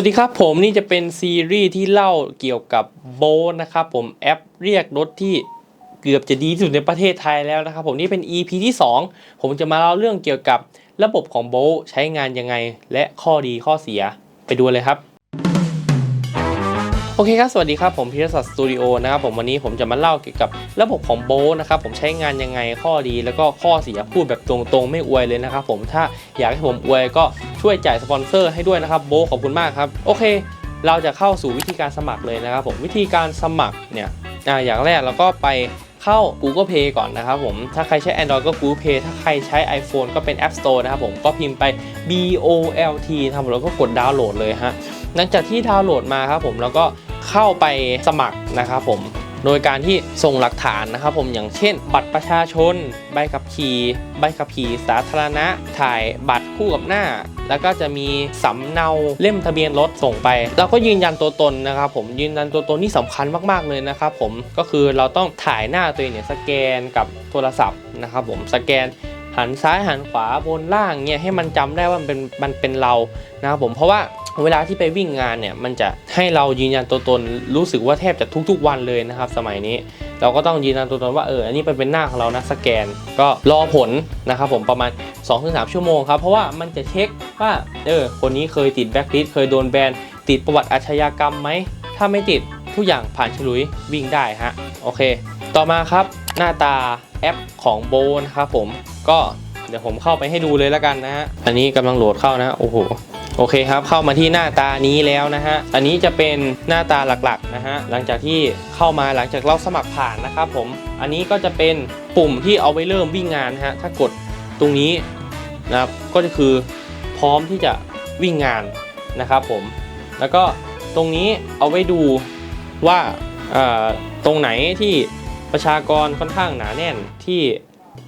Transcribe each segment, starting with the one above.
วัสดีครับผมนี่จะเป็นซีรีส์ที่เล่าเกี่ยวกับโบทนะครับผมแอปเรียกรถที่เกือบจะดีที่สุดในประเทศไทยแล้วนะครับผมนี่เป็น EP ที่ 2 ผมจะมาเล่าเรื่องเกี่ยวกับระบบของโบทใช้งานยังไง และข้อดีข้อเสียไปดูเลยครับ โอเคครับสวัสดีครับผมพิรศักดิ์สตูดิโอนะครับผมวันนี้ผมจะมาเล่าเกี่ยวกับระบบของโบนะครับผมใช้งานยังไงข้อดีแล้วก็ข้อเสียพูดแบบตรงๆ ไม่อวยเลยนะครับผมถ้าอยากให้ผมอวยก็ช่วยจ่ายสปอนเซอร์ให้ด้วยนะครับโบขอบคุณมากครับโอเค เราจะเข้าสู่วิธีการสมัครเลยนะครับผมวิธีการสมัครเนี่ยอ่าอย่างแรกเราก็ไปเข้า Google Play ก่อนนะครับผม ถ้าใครใช้ Android ก็ Google Play ถ้าใครใช้ iPhone ก็เป็น App Store นะครับผม ก็พิมพ์ไป B O L T นะครับผมแล้วก็กดดาวน์โหลดเลยฮะ หลังจากที่ดาวน์โหลดมาครับผม แล้วก็ เข้าไปสมัครนะครับผมโดยการที่ส่งหลักฐานนะครับผมอย่างเช่น บัตรประชาชน ใบขับขี่ใบขับขี่สาธารณะ ถ่ายบัตรคู่กับหน้า แล้วก็จะมีสำเนาเล่มทะเบียนรถส่งไปแล้วก็ยืนยันตัวตนนะครับผมยืนยันตัวตนนี่สำคัญมากๆเลยนะครับผมก็คือเราต้องถ่ายหน้าตัวเองเนี่ยสแกนกับโทรศัพท์นะครับผมสแกนหันซ้ายหันขวาบนล่างเนี่ยให้มันจำได้ว่ามันเป็นมันเป็นเรานะครับผมเพราะว่า เวลาที่ไปวิ่งงานเนี่ยมันจะให้เรายืนยันตัวตนรู้สึกว่าแทบจะทุกๆ วันเลยนะครับ สมัยนี้เราก็ต้องยืนยันตัวตนว่าเอออันนี้เป็นหน้าของเรานะสแกน ก็รอผลนะครับผมประมาณ 2-3 ชั่วโมงครับเพราะว่ามันจะเช็คว่าเออคนนี้เคยติดแบ็คลิสเคยโดนแบนติดประวัติอาชญากรรมไหมถ้าไม่ติดทุกอย่างผ่านฉลุยวิ่งได้ฮะโอเค ต่อมาครับหน้าตาแอปของโบนะครับผมก็เดี๋ยวผมเข้าไปให้ดูเลยแล้วกันนะฮะอันนี้กำลังโหลดเข้านะโอ้โห โอเคครับเข้ามาที่หน้าตานี้แล้วนะฮะอันนี้จะเป็นหน้าตาหลักๆนะฮะหลังจากที่เข้ามาหลังจากเราสมัครผ่านนะครับผมอันนี้ก็จะเป็นปุ่มที่เอาไว้เริ่มวิ่งงานนะฮะถ้ากดตรงนี้นะครับก็จะคือพร้อมที่จะวิ่งงานนะครับผมแล้วก็ตรงนี้เอาไว้ดูว่าตรงไหนที่ประชากรค่อนข้างหนาแน่นที่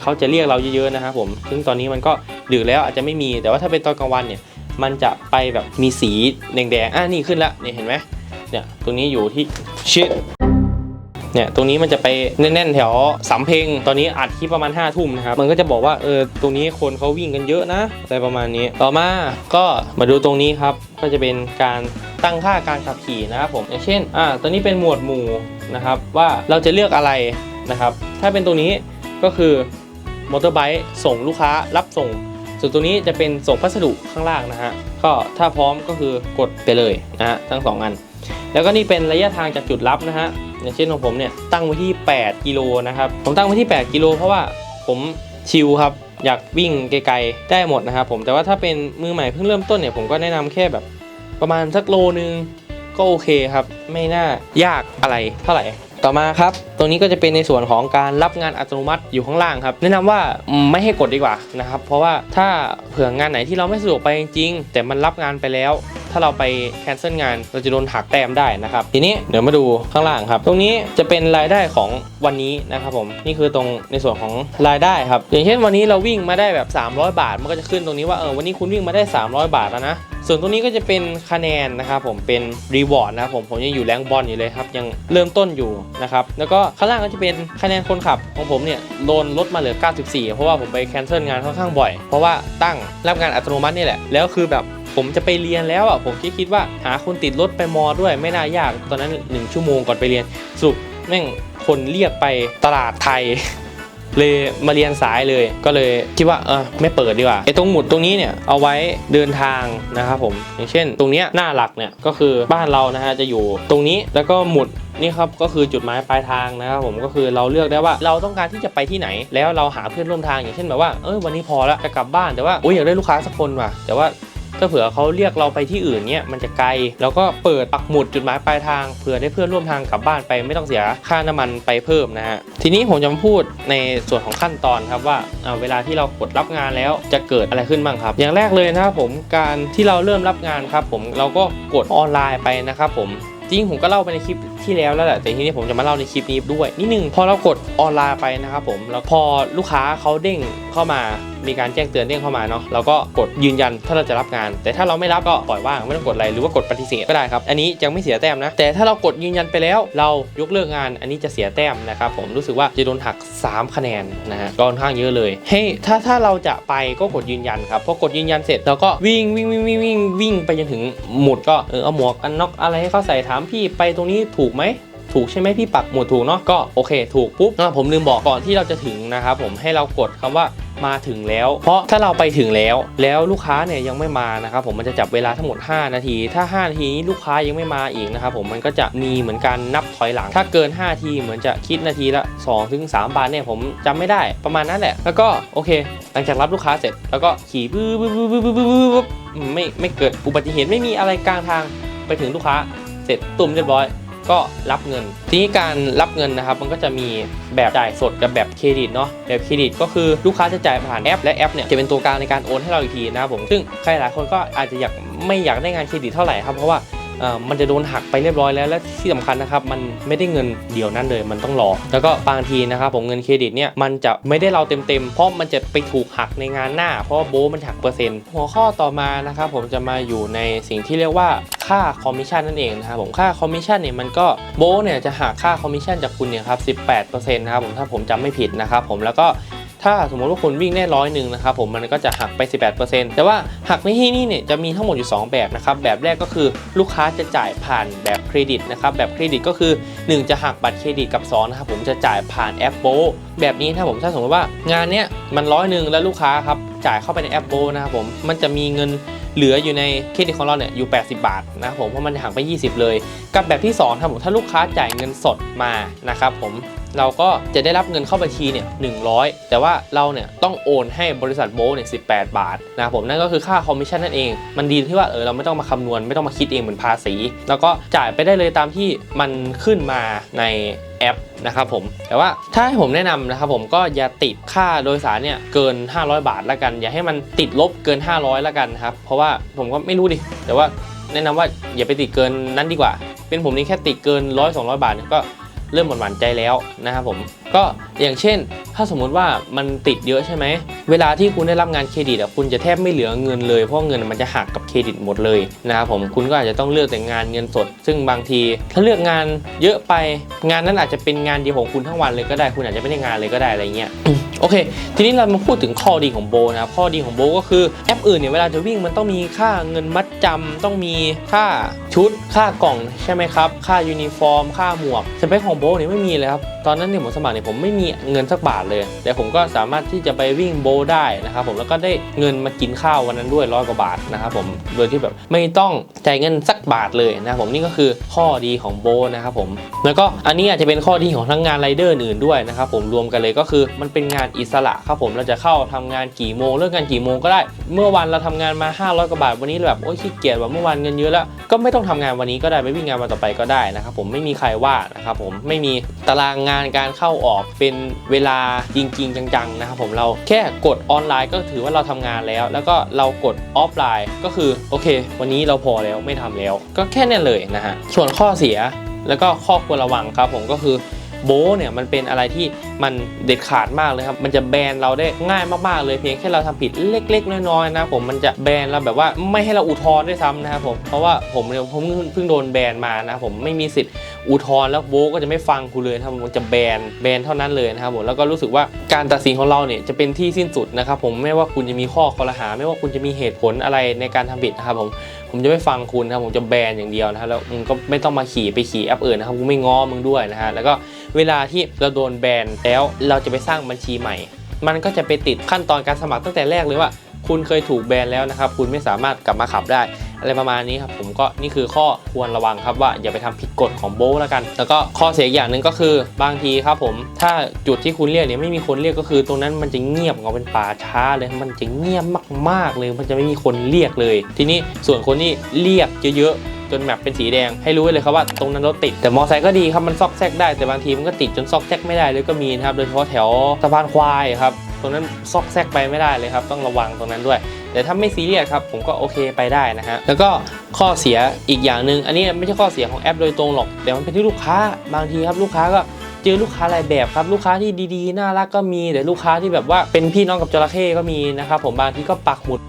เขาจะเรียกเราเยอะๆนะครับผมซึ่งตอนนี้มันก็ดึกแล้วอาจจะไม่มีแต่ว่าถ้าเป็นตอนกลางวันเนี่ย มันจะไปแบบมีสีแดงๆอะนี่ขึ้นละนี่เห็นไหมเนี่ยตรงนี้อยู่ที่ชิดเนี่ยตรงนี้มันจะไปแน่นๆแถวสำเพ็งตอนนี้อัดคลิปประมาณ5้าทุ่มนะครับ มันก็จะบอกว่าเออตรงนี้คนเขาวิ่งกันเยอะนะอะไรประมาณนี้ ต่อมาก็มาดูตรงนี้ครับ ก็จะเป็นการตั้งค่าการขับขี่นะครับผมอย่างเช่นอ่าตัวนี้เป็นหมวดหมู่นะครับว่าเราจะเลือกอะไรนะครับ ถ้าเป็นตรงนี้ก็คือมอเตอร์ไบค์ส่งลูกค้ารับส่ง ส่วนตัวนี้จะเป็นส่งพัสดุข้างล่างนะฮะก็ถ้าพร้อมก็คือกดไปเลยนะฮะทั้ง 2 อัน แล้วก็นี่เป็นระยะทางจากจุดรับนะฮะอย่างเช่นของผมเนี่ยตั้งไว้ที่ 8 กิโลนะครับผมตั้งไว้ที่ 8 กิโลเพราะว่าผมชิลครับอยากวิ่งไกลๆได้หมดนะครับผมแต่ว่าถ้าเป็นมือใหม่เพิ่งเริ่มต้นเนี่ยผมก็แนะนำแค่แบบประมาณสักโลนึงก็โอเคครับ ไม่น่ายากอะไรเท่าไหร่ ต่อมาครับตรงนี้ก็จะเป็นในส่วนของการรับงานอัตโนมัติอยู่ข้างล่างครับ แนะนำว่าไม่ให้กดดีกว่านะครับ เพราะว่าถ้าเผื่องานไหนที่เราไม่สะดวกไปจริงๆแต่มันรับงานไปแล้ว ถ้าเราไปแคนเซิลงานเราจะโดนหักแต้มได้นะครับ ทีนี้เดี๋ยวมาดูข้างล่างครับ ตรงนี้จะเป็นรายได้ของวันนี้นะครับผมนี่คือตรงในส่วนของรายได้ครับอย่างเช่นวันนี้เราวิ่งมาได้แบบ 300 บาท มันก็จะขึ้นตรงนี้ว่าเออวันนี้คุณวิ่งมาได้ 300 บาทแล้วนะส่วนตรงนี้ก็จะเป็นคะแนนนะครับผมเป็นรีวอร์ดนะครับผมผมยังอยู่แรงบอลอยู่เลยครับ ยังเริ่มต้นอยู่นะครับ แล้วก็ข้างล่างก็จะเป็นคะแนนคนขับของผมเนี่ยโดนลดมาเหลือ 94 เพราะว่าผมไปแคนเซิลงานค่อนข้างบ่อย เพราะว่าตั้งรับงานอัตโนมัตินี่แหละ แล้วคือแบบ ผมจะไปเรียนแล้วอะผมคิดว่าหาคนติดรถไปมอด้วยไม่น่ายากตอนนั้น 1 ชั่วโมงก่อนไปเรียนสรุปแม่งคนเรียกไปตลาดไทย เลยมาเรียนสายเลยก็เลยคิดว่าเออไม่เปิดดีกว่าไอ้ตรงหมุดตรงนี้เนี่ยเอาไว้เดินทางนะครับผมอย่างเช่น ตรงเนี้ยหน้าหลักเนี่ยก็คือบ้านเรานะฮะจะอยู่ตรงนี้แล้วก็หมุดนี่ครับก็คือจุดหมายปลายทางนะครับผมก็คือเราเลือกได้ว่าเราต้องการที่จะไปที่ไหน แล้วเราหาเพื่อนร่วมทางอย่างเช่นแบบว่าเออวันนี้พอแล้วจะกลับบ้านแต่ว่าโอ้ยอยากได้ลูกค้าสักคนว่ะแต่ว่า ถ้าเผื่อเขาเรียกเราไปที่อื่นเนี่ยมันจะไกล แล้วก็เปิดปักหมุดจุดหมายปลายทางเผื่อได้เพื่อนร่วมทางกลับบ้านไปไม่ต้องเสียค่าน้ำมันไปเพิ่มนะฮะทีนี้ผมจะมาพูดในส่วนของขั้นตอนครับว่าอ่าเวลาที่เรากดรับงานแล้วจะเกิดอะไรขึ้นบ้างครับ อย่างแรกเลยนะครับผมการที่เราเริ่มรับงานครับ ผมเราก็กดออนไลน์ไปนะครับผมจริงผมก็เล่าไปในคลิปที่แล้วแล้วแหละแต่ทีนี้ผมจะมาเล่าในคลิปนี้ด้วยนิดนึงพอเรากดออนไลน์ไปนะครับผมแล้วพอลูกค้าเขาเด้งเข้ามามีการแจ้งเตือนเด้งเข้ามาเนาะเราก็กดยืนยันถ้าเราจะรับงาน แต่ถ้าเราไม่รับก็ปล่อยว่างไม่ต้องกดอะไรหรือว่ากดปฏิเสธก็ได้ครับ อันนี้ยังไม่เสียแต้มนะ แต่ถ้าเรากดยืนยันไปแล้ว เรายกเลิกงานอันนี้จะเสียแต้มนะครับผมรู้สึกว่าจะโดนหัก 3 คะแนนนะฮะก็ค่อนข้างเยอะเลยให้ถ้าถ้าเราจะไปก็กดยืนยันครับพอกดยืนยันเสร็จเราก็วิ่งวิ่งวิ่งวิ่งวิ่งวิ่งไปจนถึงหมุดก็เออเอาหมวกกันน็อกอะไรให้เขาใส่ถามพี่ไปตรงนี้ถูกไหม ถูกใช่ไหมพี่ปักหมุดถูกเนาะก็โอเค ถูกปุ๊บอะผมลืมบอกก่อนที่เราจะถึงนะครับผมให้เรากดคำว่ามาถึงแล้ว เพราะถ้าเราไปถึงแล้วแล้วลูกค้าเนี่ยยังไม่มานะครับผมมันจะจับเวลาทั้งหมด 5 นาที ถ้า 5 นาทีนี้ลูกค้ายังไม่มาอีกนะครับผมมันก็จะมีเหมือนการนับถอยหลัง ถ้าเกิน 5 นาทีเหมือนจะคิดนาทีละ2ถึง3บาทเนี่ยผมจำไม่ได้ประมาณนั้นแหละ แล้วก็โอเค หลังจากรับลูกค้าเสร็จ แล้วก็ขี่บื้อบื้อบื้อบื้อบื้อบื้อบื้อไม่ไม่เกิดอุบัติเหตุไม่มีอะไรกลางทางไปถึงลูกค้าเสร็จตุ่มเรียบร้อย ก็รับเงิน ทีนี้การรับเงินนะครับ มันก็จะมีแบบจ่ายสดกับแบบเครดิตเนาะแบบเครดิตก็คือลูกค้าจะจ่ายผ่านแอป และแอปเนี่ยจะเป็นตัวกลางในการโอนให้เราอีกทีนะครับผมซึ่งใครหลายคนก็อาจจะอยากไม่อยากได้งานเครดิตเท่าไหร่ครับเพราะว่า มันจะโดนหักไปเรียบร้อยแล้ว และที่สำคัญนะครับมันไม่ได้เงินเดียวนั้นเลยมันต้องรอ แล้วก็บางทีนะครับผมเงินเครดิตเนี่ยมันจะไม่ได้เราเต็มๆเพราะมันจะไปถูกหักในงานหน้า เพราะโบมันหักเปอร์เซ็นต์หัวข้อต่อมานะครับผมจะมาอยู่ในสิ่งที่เรียกว่าค่าคอมมิชชั่นนั่นเองนะครับผมค่าคอมมิชชั่นเนี่ยมันก็โบเนี่ยจะหักค่าคอมมิชชั่นจากคุณเนี่ยครับ18%นะครับผมถ้าผมจำไม่ผิดนะครับผมแล้วก็ ถ้าสมมติว่าคุณวิ่งได้ร้อยหนึ่งนะครับผมมันก็จะหักไป 18%แต่ว่าหักในที่นี่เนี่ยจะมีทั้งหมดอยู่ 2 แบบนะครับแบบแรกก็คือลูกค้าจะจ่ายผ่านแบบเครดิตนะครับแบบเครดิตก็คือ 1 จะหักบัตรเครดิตกับ2นะครับผมจะจ่ายผ่านแอปโบแบบนี้ถ้าผมถ้าสมมติว่างานเนี้ยมันร้อยหนึ่งแล้วลูกค้าครับจ่ายเข้าไปในแอปโบนะครับผมมันจะมีเงินเหลืออยู่ในเครดิตของเราเนี่ยอยู่ 80 บาทนะครับผมเพราะมันหักไป 20 เลย กับแบบที่2ครับผมถ้าลูกค้าจ่ายเงินสดมานะครับผม เราก็จะได้รับเงินเข้าบัญชีเนี่ย100แต่ว่าเราเนี่ยต้องโอนให้บริษัทโบเนี่ย18บาทนะครับผมนั่นก็คือค่าคอมมิชชั่นนั่นเอง มันดีที่ว่าเออเราไม่ต้องมาคำนวณไม่ต้องมาคิดเองเหมือนภาษี แล้วก็จ่ายไปได้เลยตามที่มันขึ้นมาในแอปนะครับผมแต่ว่าถ้าให้ผมแนะนำนะครับผมก็อย่าติดค่าโดยสารเนี่ยเกิน 500 บาทละกัน อย่าให้มันติดลบเกิน 500ละกันครับเพราะว่าผมก็ไม่รู้ดิแต่ว่าแนะนำว่าอย่าไปติดเกินนั้นดีกว่า เป็นผมนี่แค่ติดเกิน100 200บาทเนี่ยก็ เริ่มหมดหวั่นใจแล้วนะครับผมก็อย่างเช่น ถ้าสมมุติว่ามันติดเยอะใช่ไหมเวลาที่คุณได้รับงานเครดิตอะคุณจะแทบไม่เหลือเงินเลยเพราะเงินมันจะหักกับเครดิตหมดเลยนะครับผมคุณก็อาจจะต้องเลือกแต่งานเงินสด ซึ่งบางที ถ้าเลือกงานเยอะไปงานนั้นอาจจะเป็นงานเดียวของคุณทั้งวันเลยก็ได้ คุณอาจจะไม่ได้งานเลยก็ได้อะไรเงี้ยโอเค ทีนี้เรามาพูดถึงข้อดีของโบนะครับข้อดีของโบก็คือแอปอื่นเนี่ยเวลาจะวิ่งมันต้องมีค่าเงินมัดจำต้องมีค่าชุด ค่ากล่องใช่ไหมครับ ค่ายูนิฟอร์ม ค่าหมวกสเปคของโบเนี่ยไม่มีเลยครับตอนนั้นเนี่ยผมสมัครเนี่ยผมไม่มีเงินสักบาทเลย แต่ผมก็สามารถที่จะไปวิ่งโบได้นะครับผมแล้วก็ได้เงินมากินข้าววันนั้นด้วยร้อยกว่าบาทนะครับผมโดยที่แบบไม่ต้องจ่ายเงินสักบาทเลยนะผมนี่ก็คือข้อดีของโบนะครับผมแล้วก็อันนี้อาจจะเป็นข้อดีของทั้งงานไรเดอร์อื่นด้วยนะครับผมรวมกันเลยก็คือมันเป็นงานอิสระครับผมเราจะเข้าทำงานกี่โมงเลิกงานกี่โมงก็ได้ เมื่อวันเราทำงานมา 500กว่าบาทวันนี้แบบโอ๊ยขี้เกียจว่าเมื่อวานเงินเยอะแล้วก็ไม่ต้องทำงานวันนี้ก็ได้ไปวิ่งงานวันต่อไปก็ได้นะครับผมไม่มีใครว่านะครับผมไม่มีตารางงานการเข้าออกเป็นเวลาจริง ๆ จังๆนะครับผมเราแค่กดออนไลน์ก็ถือว่าเราทำงานแล้ว แล้วก็เรากดออฟไลน์ก็คือโอเค วันนี้เราพอแล้วไม่ทำแล้ว ก็แค่นั้นเลยนะฮะส่วนข้อเสียแล้วก็ข้อควรระวังครับผมก็คือโบเนี่ยมันเป็นอะไรที่มันเด็ดขาดมากเลยครับ มันจะแบนเราได้ง่ายมากๆเลยเพียงแค่เราทำผิดเล็ก ๆ น้อยๆนะผมมันจะแบนเราแบบว่าไม่ให้เราอุทธรณ์ด้วยซ้ำนะครับผมเพราะว่าผมเนี่ยผมเพิ่งโดนแบนมานะผมไม่มีสิทธิ์ อุทธรณ์แล้วโบก็จะไม่ฟังกูเลยนะครับผมจะแบนแบนเท่านั้นเลยนะครับผมแล้วก็รู้สึกว่าการตัดสินของเราเนี่ยจะเป็นที่สิ้นสุดนะครับผมไม่ว่าคุณจะมีข้อคอรหา ไม่ว่าคุณจะมีเหตุผลอะไรในการทำผิดนะครับผมผมจะไม่ฟังคุณนะครับผมจะแบนอย่างเดียวนะฮะแล้วมึงก็ไม่ต้องมาขี่ไปขี่แอปอื่นนะครับกูไม่ง้อมึงด้วยนะฮะแล้วก็เวลาที่เราโดนแบนแล้วเราจะไปสร้างบัญชีใหม่ มันก็จะไปติดขั้นตอนการสมัครตั้งแต่แรกเลยว่า คุณเคยถูกแบนแล้วนะครับคุณไม่สามารถกลับมาขับได้ อะไรประมาณนี้ครับผมก็นี่คือข้อควรระวังครับว่าอย่าไปทำผิดกฎของโบทแล้วกัน แล้วก็ข้อเสียอีกอย่างหนึ่งก็คือบางทีครับผมถ้าจุดที่คุณเรียกเนี่ยไม่มีคนเรียกก็คือตรงนั้นมันจะเงียบเงาเป็นป่าช้าเลยมันจะเงียบมากๆเลย มันจะไม่มีคนเรียกเลย ทีนี้ส่วนคนที่เรียกเยอะๆจนแมปเป็นสีแดงให้รู้เลยครับว่าตรงนั้นรถติดแต่มอไซค์ก็ดีครับมันซอกแซกได้แต่บางทีมันก็ติดจนซอกแซกไม่ได้เลยก็มีนะครับโดยเฉพาะแถวสะพานควายครับตรงนั้นซอกแซกไปไม่ได้เลยครับ ต้องระวังตรงนั้นด้วย แต่ถ้าไม่ซีเรียสครับผมก็โอเคไปได้นะฮะแล้วก็ข้อเสียอีกอย่างหนึ่งอันนี้ไม่ใช่ข้อเสียของแอปโดยตรงหรอก แต่มันเป็นที่ลูกค้าบางทีครับลูกค้าก็เจอลูกค้าหลายแบบครับลูกค้าที่ดีๆ น่ารักก็มี แต่ลูกค้าที่แบบว่าเป็นพี่น้องกับจระเข้ก็มีนะครับผมบางทีก็ปักหมุด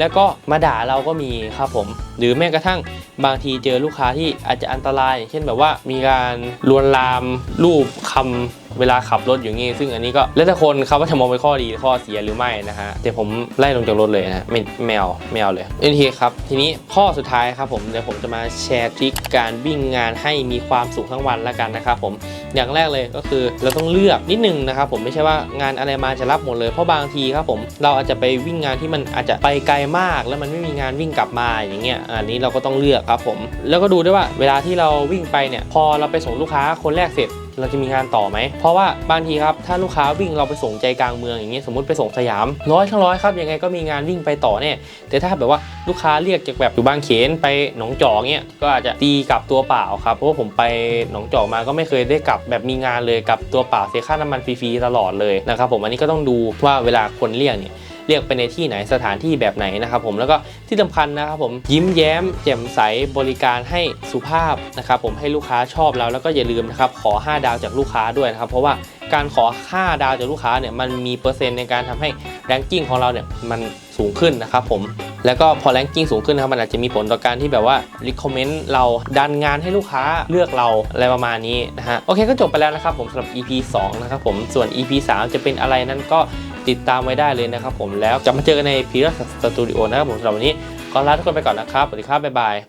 แล้วก็มาด่าเราก็มีครับผม หรือแม้กระทั่งบางทีเจอลูกค้าที่อาจจะอันตราย เช่นแบบว่ามีการลวนลามรูปคำ เวลาขับรถอย่างนี้ ซึ่งอันนี้ก็แล้วแต่คนครับว่าจะมองเป็นข้อดีข้อเสียหรือไม่นะฮะแต่ผมไล่ลงจากรถเลยนะไม่ไม่เอาไม่เอาเลยโอเคครับทีนี้ข้อสุดท้ายครับผมเดี๋ยวผมจะมาแชร์ทริคการวิ่งงานให้มีความสุขทั้งวันแล้วกันนะครับผมอย่างแรกเลยก็คือเราต้องเลือกนิดนึงนะครับผมไม่ใช่ว่างานอะไรมาจะรับหมดเลยเพราะบางทีครับผมเราอาจจะไปวิ่งงานที่มันอาจจะไปไกลมาก แล้วมันไม่มีงานวิ่งกลับมาอย่างเงี้ยอันนี้เราก็ต้องเลือกครับผม แล้วก็ดูด้วยว่าเวลาที่เราวิ่งไปเนี่ยพอเราไปส่งลูกค้าคนแรกเสร็จเราจะมีงานต่อไหม เพราะว่าบางทีครับถ้าลูกค้าวิ่งเราไปส่งใจกลางเมืองอย่างเงี้ยสมมติไปส่งสยามร้อยทั้งร้อยครับยังไงก็มีงานวิ่งไปต่อแน่แต่ถ้าแบบว่าลูกค้าเรียกจากแบบอยู่บางเขนไปหนองจอกเงี้ยก็อาจจะตีกลับตัวเปล่าครับเพราะว่าผมไปหนองจอกมาก็ไม่เคยได้กลับแบบมีงานเลยกลับตัวเปล่าเสียค่าน้ำมันฟรีๆตลอดเลยนะครับผมอันนี้ก็ต้องดูว่าเวลาคนเรียกเนี่ย เรียกไปในที่ไหนสถานที่แบบไหนนะครับผมแล้วก็ที่สำคัญนะครับผมยิ้มแย้มแจ่มใสบริการให้สุภาพนะครับผมให้ลูกค้าชอบเราแล้วก็อย่าลืมนะครับขอ 5 ดาวจากลูกค้าด้วยนะครับ เพราะว่าการขอ 5 ดาวจากลูกค้าเนี่ยมันมีเปอร์เซ็นต์ในการทำให้แรงกิ้งของเราเนี่ยมันสูงขึ้นนะครับผมแล้วก็พอแรงกิ้งสูงขึ้นนะครับมันอาจจะมีผลต่อการที่แบบว่า recommend เราดันงานให้ลูกค้าเลือกเราอะไรประมาณนี้นะฮะโอเคก็จบไปแล้วนะครับผมสำหรับ EP 2 นะครับผมส่วน EP 3 จะเป็นอะไรนั้นก็ ติดตามไว้ได้เลยนะครับผมแล้วจะมาเจอกันในพีรัสสตูดิโอนะครับผมสำหรับวันนี้ขอลาทุกคนไปก่อนนะครับสวัสดีครับบ๊ายบาย